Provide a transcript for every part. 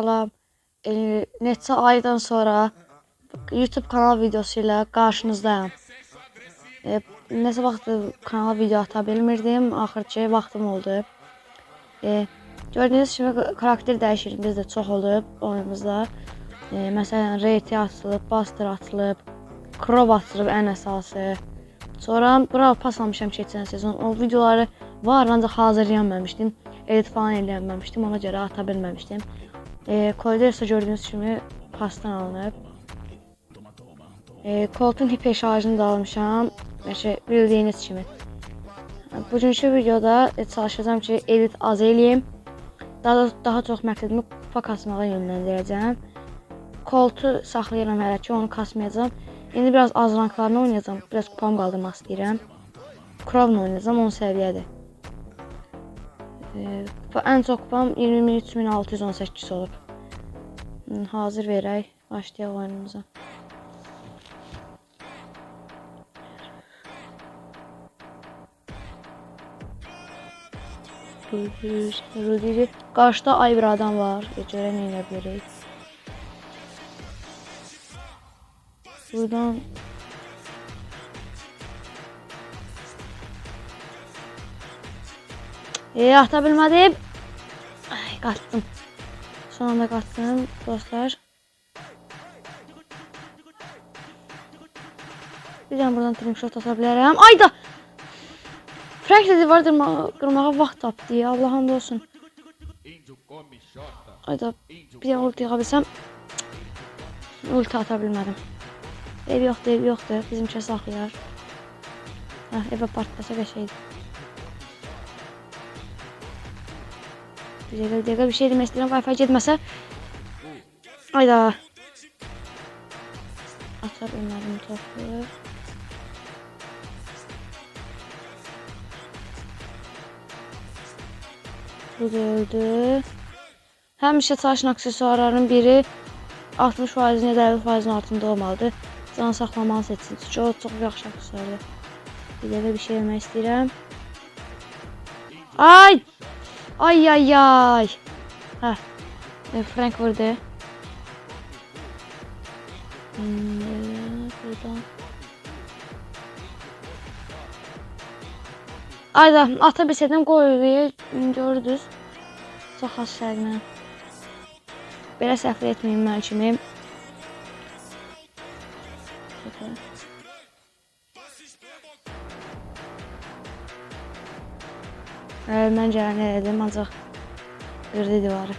Salam. E, neçə aydan sonra YouTube kanal videosu ilə qarşınızdayım. E, nəsə vaxtdır kanala video ata bilmirdim. Axırki vaxtım oldu. E, gördüyünüz kimi karakter dəyişiklikimiz də çox olub oyunumuzda. E, məsələn, rate atılıb, Buster atılıb, Crow atılıb ən əsası. Sonra bura paslamışam keçən sezon. O videoları var, ancaq hazırlayamamışdım. Edit falan eləməmişdim, ona görə ata bilməmişdim. E, Kolder isə gördüyünüz kimi pasdan alınıb. E, koltuğun hiper şarjını da almışam. Şey, bildiyiniz kimi. Bugünkü videoda e, çalışacağam ki, edit az eləyim. Daha da, daha çox məqsədimi kupa kasmağa yönləndirəcəm. Koltu saxlayıram hələ ki, onu kasmayacağam. İndi biraz az ranklarını oynayacağam. Biraz kupamı qaldırmaq istəyirəm. Crow'la oynayacağım, 10 səviyyədir. E, ən çox kupam 23618 olub. Hı, Hazır verək. Başlayaq oyunumuza. Rudiri, Rudiri. Qarşıda ay bir adam var. E, Görək nə edə bilərik. Buradan E, ata bilmədim. Ay, qaçdım. Son anda qaçdım dostlar. Bir dənə buradan trim shot ata bilərəm. Ayda! Frank dedi var qırmağa, qırmağa vaxt tapdı ya. Allah hamd olsun. Ayda bir dənə ulti yağa bilsəm. Ulti ata bilmədim. Ev yoxdur, ev yoxdur. Bizimkə saxlayar. Hə, evə partlasa qəşəydi. Bir dəqiqə, bir dəqiqə bir şey demək istəyirəm. Wi-Fi getməsə. Ayda. Ata bilmədim topu. Bu da öldü. Həmişə taşın aksesuarların biri 60% ya da 50% altında olmalıdır. Can saxlamalı seçsin. Çox çox yaxşı aksesuardır. Bir dəqiqə bir şey demək istəyirəm. Ay! Ay ay ay. Hə. E, Frank vurdu. Hmm, buradan. Ayda ata bilsəydim qoyuruyu gördünüz. Çox az fərqlə. Belə səhv etməyim mən kimi. Əlimdən gələni elədim, ancaq qırdı divarı.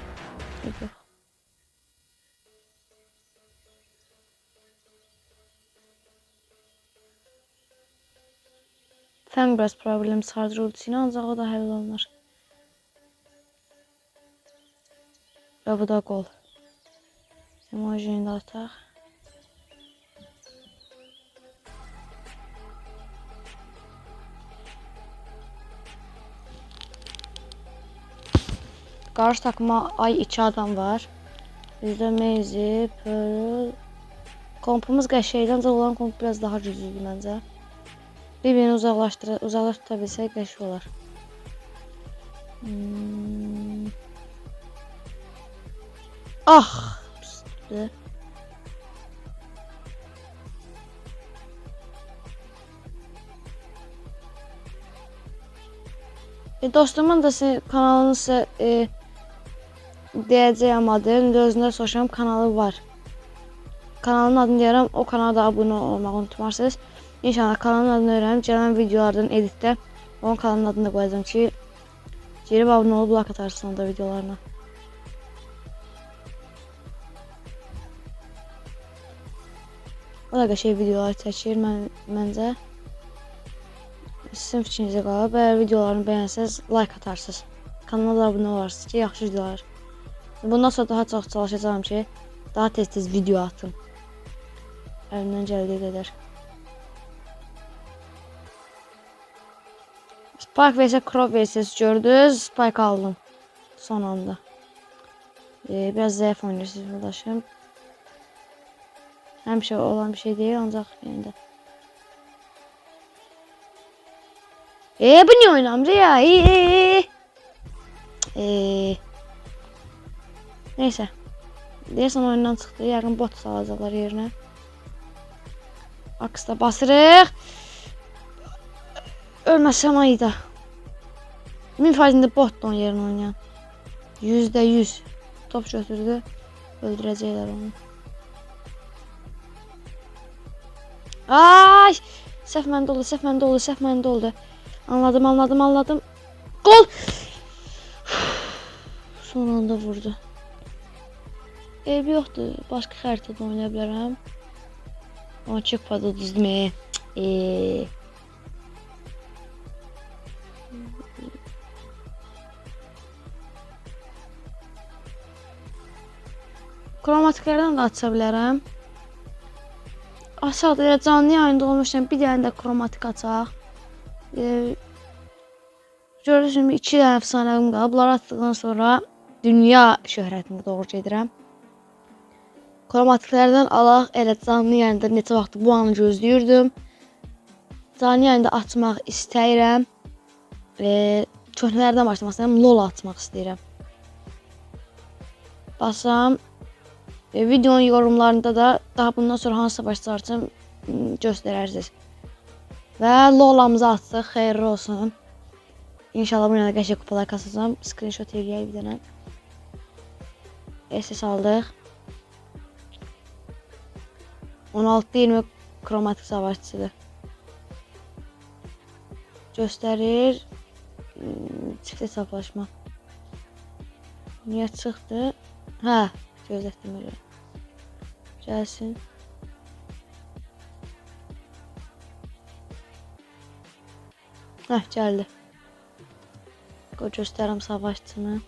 Yox. Fen biraz problem çıxardır ultisini, ancaq o da həll olunur. Və bu da qol. Emojini də ataq. Qarşı takıma ay 2 adam var. Bizdə Meyzi, Pearl. Kompumuz qəşəngdir, ancaq olan komp biraz daha güclüdür məncə. Bir-birini uzaqlaşdıra, uzaqlaşdıra bilsək. Hmm. Ah! Pisdir. E, dostumun da kanalını e, deyəcəyəm adını. İndi özündə soruşuram kanalı var. Kanalın adını deyərəm. O kanala da abunə olmağı unutmarsınız. İnşallah kanalın adını öyrənib gələn videolardan editdə onun kanalının adını da qoyacağam ki, girib abunə olub like atarsınız onda videolarına. O da qəşəng videolar çəkir mən məncə. Sizin fikrinizə qalıb. Əgər videolarını bəyənsəz like atarsınız. Kanala abunə olarsınız ki, yaxşı videolar. Bundan sonra daha çox çalışacağam ki, daha tez-tez video atım. Əlimdən gəldiyi qədər. Spike vs Crow vs gördünüz. Spike aldım. Son anda. Ee, biraz zayıf oynuyorsunuz yoldaşım. Həmişə olan bir şey değil ancaq yine de. Eee bu niye oynamır ya? Eee. Eee. Neyse. Deyəsən oyundan çıxdı. Yəqin bot salacaqlar yerinə. Aksda basırıq. Ölməsəm ayda. 1000%-ində botla onun yerinə oynayan. %100 top götürdü. Öldürəcəklər onu. Ay! Səhv məndə oldu, səhv məndə oldu, səhv məndə oldu. Anladım, anladım, anladım. Gol! Son anda vurdu. Ev yoxdur. Başqa xəritədə oynaya bilərəm. Amma çekpada düzdümə. Eee. Kromatiklərdən də aça bilərəm. Aşağıda elə canlı yayında olmuşam. Bir dənə də kromatik açaq. E, Görürsünüz 2 dənə əfsanəvim qalıb. Bunları atdıqdan sonra dünya şöhrətini doğru gedirəm. Kromatiklərdən alaq elə canlı yayında neçə vaxt bu anı gözləyirdim. Canlı yayında açmaq istəyirəm. E, köhnələrdən başlamaq istəyirəm. LoL açmaq istəyirəm. Basam. E, videonun yorumlarında da daha bundan sonra hansı başlarsam göstərərsiniz. Və LoL-amızı açdıq. Xeyirli olsun. İnşallah bu yana qəşəng kupalar kasacağam. Screenshot eləyək bir dənə. SS aldıq. 16-20 kromatik savaşçıdır. Göstərir. Hmm, Çift hesablaşma. Niyə çıxdı? Hə, gözlətdim elə. Gəlsin. Hə, gəldi. Qoy göstərim savaşçını.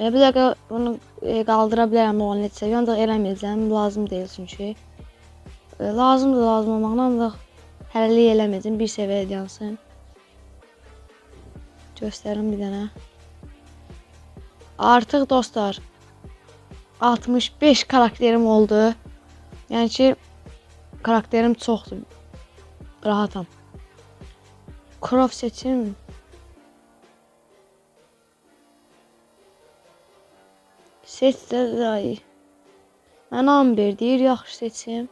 E, bir dəqiqə bunu e, qaldıra bilərəm o net seviyə, ancaq eləməyəcəm, lazım deyil çünki. E, lazımdır, lazım olmaqla ancaq həllik eləməyəcəm, bir səviyyəyə yansın. Göstərim bir dənə. Artıq dostlar 65 karakterim oldu. Yəni ki karakterim çoxdur. Rahatam. Krov seçim. Seç də dayı. Mən Amber deyir, yaxşı seçim.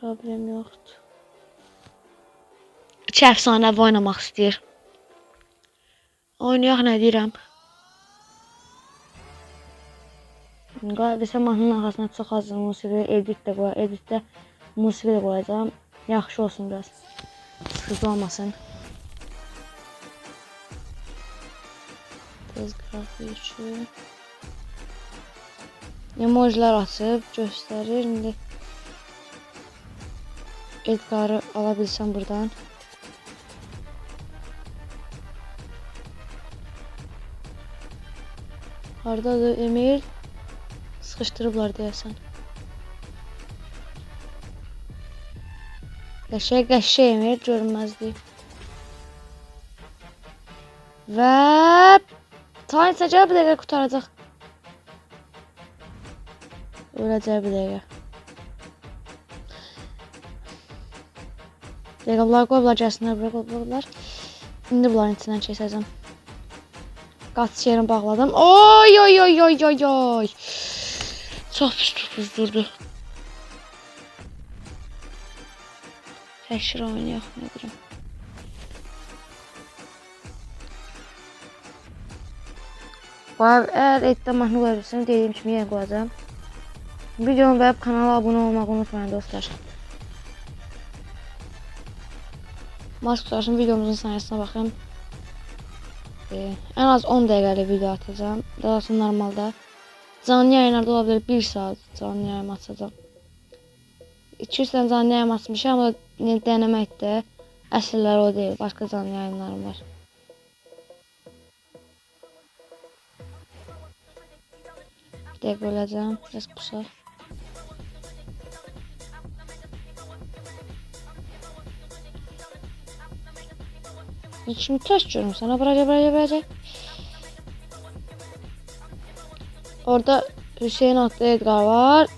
Problem yoxdur. İki əfsanəvi oynamaq istəyir. Oynayaq nə deyirəm? Qalbisa mahnının arxasına çox az musiqi, edit də qoy, editdə musiqi də qoyacağam. Yaxşı olsun biraz. Sıxıcı olmasın. Tez qrafiçi. Emojilər açıb göstərir. İndi Edgar'ı ala bilsəm buradan. Hardadır Emil? Sıxışdırıblar deyəsən. Qəşəng qəşəng Emil görünməzlik. Və Tayin səcə bir dəqiqə qutaracaq. Öləcək bir dəqiqə. Dəqiqə bunlar qoyublar gəlsinlər buraya qoyublar. İndi bunların içindən keçəcəm. Qaçış yerini bağladım. Oy oy oy oy oy oy. Çox pis tutuzdurdu. Təşkil oynayaq nə deyirəm. Var, eğer etten mahrum olabilirsiniz dediğim kimi yer koyacağım. Videomu beğenip kanala abone olmayı unutmayın dostlar. Mask tutarsın videomuzun sayesinde bakın. Ee, en az 10 dəqiqəlik video atacağım. Daha normalda canlı yayınlarda olabilir 1 saat canlı yayın açacağım. 200 tane canlı yayın açmışam ama deneməkdə əslləri o değil. Başka canlı yayınlarım var. Bir dəqiqə öləcəm. Biraz pusaq. Şimdi taş diyorum sana. Bırak bırak bırak. Orada Hüseyin adlı Edgar var.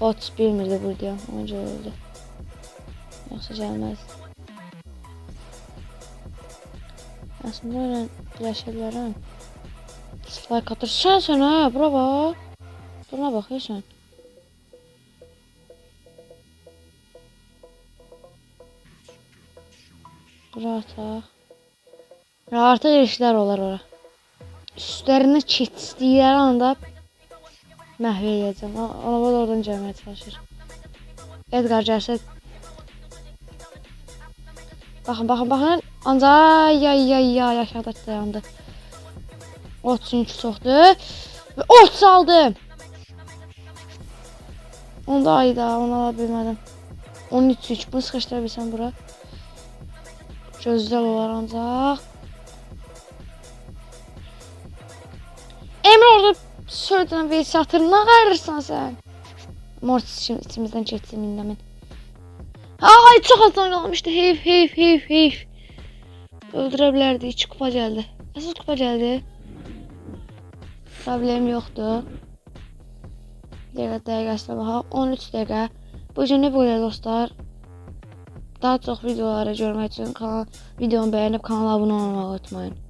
Bot bilmirdi burada. Önce öldü. Yoksa gelmez. Aslında öyle flash ederim. Dislike atır. Sən sən hə, bura bax. Buna bax ya. Ya artıq işlər olar ora. Üstlərinə keçdikləri anda məhv edəcəm. Ona da oradan gəlməyə çalışır. Edgar gəlsə Baxın, baxın, baxın. Ancaq ay ay ay aşağıda dayandı. Ot çünki çoxdur. Və ot saldım. Onda ayda, onu ala bilmədim. 13 3 bunu sıxışdıra bilsən bura. Gözəl olar ancaq. Emre orada söylədin və satırına qayırırsan sən. Mortis şimdi içimizdən keçsin minləmin. Ay çox azdan qalmışdı. Heyf, heyf, heyf, heyf. Öldürə bilərdi. 2 kupa gəldi. Əsas kupa gəldi. Problem yoxdur. Bir dəqiqə dəqiqəsinə baxaq. 13 dəqiqə. Bu gün bu qədər dostlar. Daha çox videoları görmək üçün kanal videomu bəyənib kanala abunə olmağı unutmayın.